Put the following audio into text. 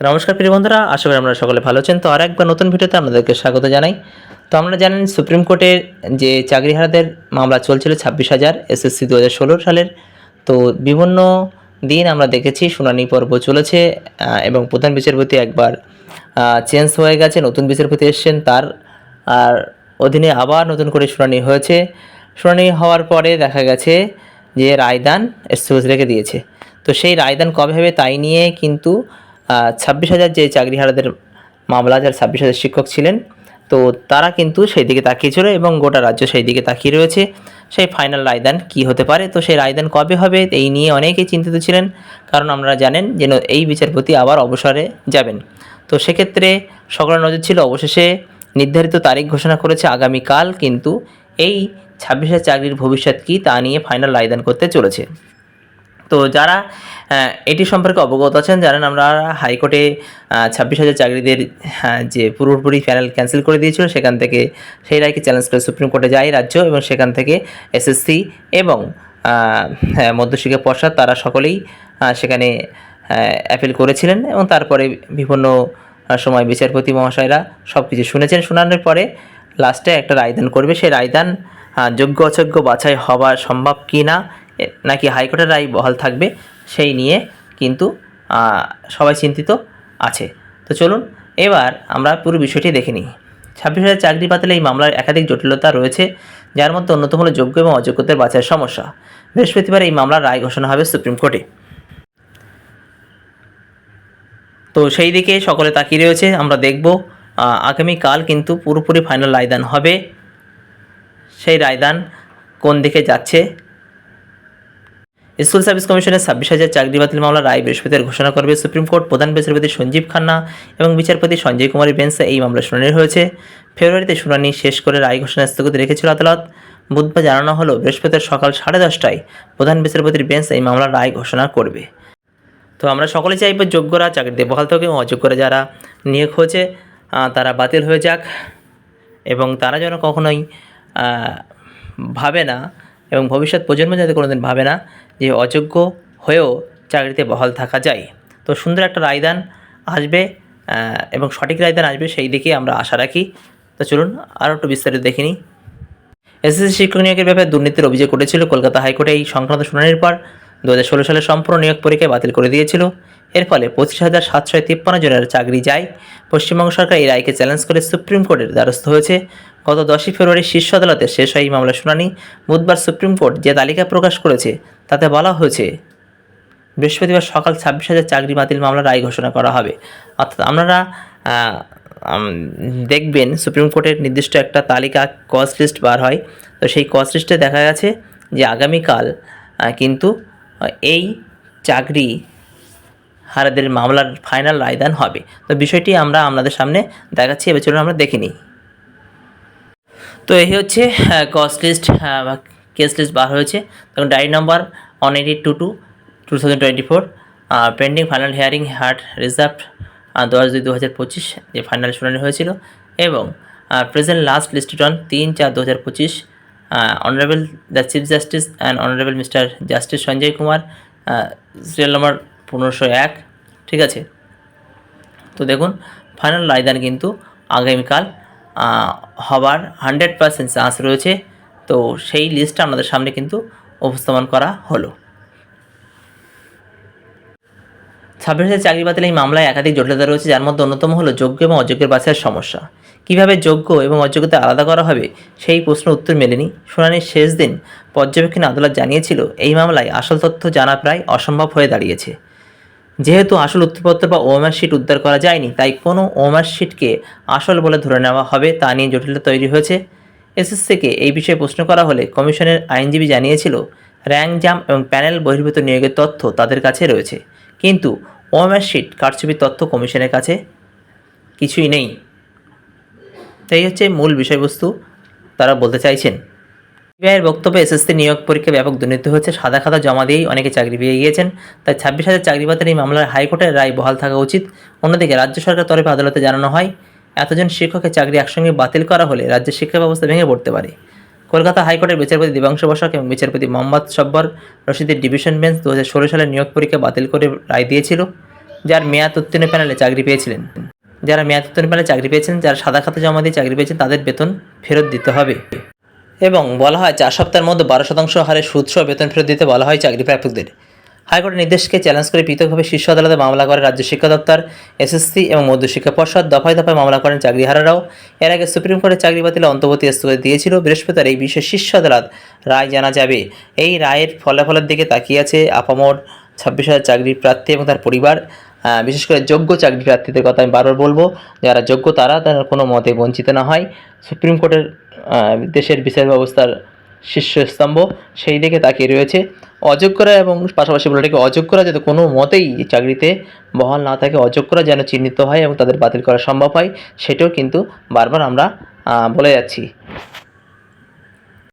নমস্কার প্রিয় বন্ধুরা, আশা করি আপনারা সকলে ভালো আছেন। তো আর একবার নতুন ভিডিওতে আপনাদেরকে স্বাগত জানাই। তো আমরা জানেন, সুপ্রিম কোর্টের যে চাকরিহারাদের মামলা চলছিল ছাব্বিশ হাজার এসএসসি দু হাজার ষোলো সালের, তো বিভিন্ন দিন আমরা দেখেছি, শুনানি পর্ব চলেছে এবং প্রধান বিচারপতি একবার চেঞ্জ হয়ে গেছে, নতুন বিচারপতি এসছেন তার, আর অধীনে আবার নতুন করে শুনানি হয়েছে। শুনানি হওয়ার পরে দেখা গেছে যে রায়দান স্থগিত রেখে দিয়েছে। তো সেই রায়দান কবে হবে তাই নিয়ে কিন্তু ছাব্বিশ হাজার যে চাকরিহারাদের মামলা যার ছাব্বিশ হাজার শিক্ষক ছিলেন, তো তারা কিন্তু সেই দিকে তাকিয়েছিল এবং গোটা রাজ্য সেই দিকে তাকিয়ে রয়েছে। সেই ফাইনাল রায়দান কি হতে পারে? তো সেই রায়দান কবে হবে? এই নিয়ে অনেকেই চিন্তিত ছিলেন, কারণ আপনারা জানেন যে ন- এই বিচারপতি আবার অবসরে যাবেন। তো সেক্ষেত্রে সকলের নজর ছিল, অবশেষে নির্ধারিত তারিখ ঘোষণা করেছে আগামীকাল, কিন্তু এই ছাব্বিশ হাজার চাকরির ভবিষ্যৎ কী তা নিয়ে ফাইনাল রায়দান করতে চলেছে। তো যারা এটি সম্পর্কে অবগত আছেন জানেন আমরা হাইকোর্টে ছাব্বিশ হাজার চাকরিদের হ্যাঁ, যে পুরোপুরি প্যানেল ক্যান্সেল করে দিয়েছিল সেখান থেকে সেই রায়কে চ্যালেঞ্জ করে সুপ্রিম কোর্টে যায় রাজ্য এবং সেখান থেকে এসএসসি এবং হ্যাঁ, মধ্যশিক্ষা পর্ষদ তারা সকলেই সেখানে অ্যাপিল করেছিলেন এবং তারপরে বিভিন্ন সময় বিচারপতি মহাশয়রা সব কিছু শুনেছেন। শোনানোর পরে লাস্টে একটা রায়দান করবে। সেই রায়দান যোগ্য অযোগ্য বাছাই হওয়া সম্ভব কি না নাকি হাইকোর্টের রায় বহাল থাকবে সেই নিয়ে কিন্তু সবাই চিন্তিত আছে। তো চলুন, এবার আমরা পুরো বিষয়টি দেখে নিই। ছাব্বিশ হাজার চাকরি বাতিলে এই মামলার একাধিক জটিলতা রয়েছে, যার মধ্যে অন্যতম হলো যোগ্য এবং অযোগ্যদের বাছাইয়ের সমস্যা। বৃহস্পতিবার এই মামলার রায় ঘোষণা হবে সুপ্রিম কোর্টে। তো সেই দিকে সকলে তাকিয়ে রয়েছে, আমরা দেখব আগামীকাল কিন্তু পুরোপুরি ফাইনাল রায়দান হবে। সেই রায়দান কোন দিকে যাচ্ছে স্কুল সার্ভিস কমিশনের ছাব্বিশ হাজার চাকরি বাতিল মামলার রায় বৃহস্পতিবার ঘোষণা করবে সুপ্রিম কোর্ট প্রধান বিচারপতি সঞ্জীব খান্না এবং বিচারপতি সঞ্জয় কুমারের বেঞ্চে এই মামলা শুনানি হয়েছে। ফেব্রুয়ারিতে শুনানি শেষ করে রায় ঘোষণা স্থগিত রেখেছিল আদালত। বুধবার জানানো হলো, বৃহস্পতিবার সকাল সাড়ে দশটায় প্রধান বিচারপতির বেঞ্চ এই মামলার রায় ঘোষণা করবে। তো আমরা সকলে চাইব যোগ্যরা চাকরিতে বহাল থাকে এবং অযোগ্যরা যারা নিয়োগ হয়েছে তারা বাতিল হয়ে যাক এবং তারা যেন কখনোই ভাবে না এবং ভবিষ্যৎ প্রজন্ম যাতে কোনোদিন ভাবে না যে অযোগ্য হয়েও চাকরিতে বহাল থাকা যায়। তো সুন্দর একটা রায়দান আসবে এবং সঠিক রায়দান আসবে সেই দিকে আমরা আশা রাখি। তো চলুন আরও একটু বিস্তারিত দেখে নিই। এসএসসি শিক্ষক নিয়োগের ব্যাপারে দুর্নীতির অভিযোগ উঠেছিল। কলকাতা হাইকোর্টে এই সংক্রান্ত শুনানির পর দু হাজার ষোলো সালে সম্পূর্ণ নিয়োগ পরীক্ষা বাতিল করে দিয়েছিল। এর ফলে পঁচিশ হাজার সাতশো তিপ্পান্ন জনের চাকরি যায়। পশ্চিমবঙ্গ সরকার এই রায়কে চ্যালেঞ্জ করে সুপ্রিম কোর্টের দ্বারস্থ হয়েছে। গত দশই ফেব্রুয়ারি শীর্ষ আদালতে শেষ হয় এই মামলার শুনানি। বুধবার সুপ্রিম কোর্ট যে তালিকা প্রকাশ করেছে, তাতে বলা হয়েছে, বৃহস্পতিবার সকাল ছাব্বিশ হাজার চাকরি বাতিল মামলার রায় ঘোষণা করা হবে। অর্থাৎ আপনারা দেখবেন সুপ্রিম কোর্টের নির্দিষ্ট একটা তালিকা কজ লিস্ট বার হয়। তো সেই কজ লিস্টে দেখা গেছে যে আগামীকাল কিন্তু এই চাকরি হারাদের মামলার ফাইনাল রায়দান হবে। তো বিষয়টি আমরা আপনাদের সামনে দেখাচ্ছি, এবার চলুন আমরা দেখে নিই। তো এই হচ্ছে কস্ট লিস্ট কেস লিস্ট বার হয়েছে। তখন diary number one eighty two two two thousand twenty four pending final hearing heard reserve দশ দুই দু হাজার পঁচিশ, যে ফাইনাল শুনানি হয়েছিল। এবং প্রেজেন্ট লাস্ট লিস্টেড অন তিন চার দু হাজার পঁচিশ honourable the chief justice and honourable mister justice Sanjay Kumar serial number পনেরোশো এক, ঠিক আছে? তো দেখুন ফাইনাল রায়দান কিন্তু আগামীকাল হবার হান্ড্রেড পার্সেন্ট চান্স রয়েছে। তো সেই লিস্টটা আমাদের সামনে কিন্তু উপস্থাপন করা হলো। ছাব্বিশ চাকরি বাতিল এই মামলায় একাধিক জটিলতা রয়েছে, যার মধ্যে অন্যতম হলো যোগ্য এবং অযোগ্যের বাছাইয়ের সমস্যা। কীভাবে যোগ্য এবং অযোগ্যতা আলাদা করা হবে সেই প্রশ্ন উত্তর মেলেনি। শুনানির শেষ দিন পর্যবেক্ষণ আদালত জানিয়েছিল, এই মামলায় আসল তথ্য জানা প্রায় অসম্ভব হয়ে দাঁড়িয়েছে। যেহেতু আসল উত্তরপত্র বা ওএমআর শিট উদ্ধার করা যায়নি, তাই কোনো ওএমআর শিটকে আসল বলে ধরে নেওয়া হবে তা নিয়ে জটিলতা তৈরি হয়েছে। এসএসসিকে এই বিষয়ে প্রশ্ন করা হলে কমিশনের আইনজীবী জানিয়েছিল র্যাঙ্ক জাম এবং প্যানেল বহির্ভূত নিয়োগের তথ্য তাদের কাছে রয়েছে। কিন্তু ওএমআর শিট কারচুপির তথ্য কমিশনের কাছে কিছুই নেই। তাই হচ্ছে মূল বিষয়বস্তু তারা বলতে চাইছেন। সিবিআইয়ের বক্তব্যে এসএসসি নিয়োগ পরীক্ষা ব্যাপক দুর্নীতি হচ্ছে সাদা খাতা জমা দিয়েই অনেকে চাকরি পেয়ে গিয়েছেন। তাই ছাব্বিশ হাজার চাকরি বাতিল এই মামলার হাইকোর্টের রায় বহাল থাকা উচিত। অন্যদিকে রাজ্য সরকার তরফে আদালতে জানানো হয়, এতজন শিক্ষকের চাকরি একসঙ্গে বাতিল করা হলে রাজ্যের শিক্ষা ব্যবস্থা ভেঙে পড়তে পারে। কলকাতা হাইকোর্টের বিচারপতি দিবাংশু বসাক এবং বিচারপতি মোহাম্মদ সব্বর রশিদের ডিভিশন বেঞ্চ দু হাজার ষোলো সালে নিয়োগ পরীক্ষা বাতিল করে রায় দিয়েছিল, যার মেয়াদ উত্তীর্ণ প্যানেলে চাকরি পেয়েছিলেন। যারা মেয়াদ উত্তীর্ণ প্যানেলে চাকরি পেয়েছেন, যারা সাদা খাতা জমা দিয়ে চাকরি পেয়েছেন, তাদের বেতন ফেরত দিতে হবে। এবং বলা হয় চার সপ্তাহের মধ্যে বারো শতাংশ হারে সুদসহ বেতন ফেরত দিতে বলা হয় চাকরি প্রাপকদের হাইকোর্টের নির্দেশকে চ্যালেঞ্জ করে পৃথকভাবে শীর্ষ আদালতে মামলা করে রাজ্য শিক্ষা দপ্তর, এসএসসি এবং মধ্যশিক্ষা পর্ষদ। দফায় দফায় মামলা করেন চাকরিহারারাও। এর আগে সুপ্রিম কোর্টের চাকরি বাতিলে অন্তর্বর্তী স্থগিত দিয়েছিল। বৃহস্পতিবার এই বিষয়ে শীর্ষ আদালত রায় জানা যাবে। এই রায়ের ফলাফলের দিকে তাকিয়ে আছে আপামর ছাব্বিশ হাজার চাকরির প্রার্থী এবং তার পরিবার বিশেষ করে যোগ্য চাকরি প্রার্থীদের কথা আমি বারবার বলব, যারা যোগ্য তারা তারা কোনো মতে বঞ্চিত না হয়। সুপ্রিম কোর্টের দেশের বিচার ব্যবস্থার শীর্ষস্তম্ভ সেই দিকে তাকিয়ে রয়েছে। অযোগ্যরা এবং পাশাপাশি বলে রাখি, অযোগ্যরা যাতে কোনো মতেই চাকরিতে বহাল না থাকে, অযোগ্যরা যেন চিহ্নিত হয় এবং তাদের বাতিল করা সম্ভব হয়, সেটাও কিন্তু বারবার আমরা বলে যাচ্ছি।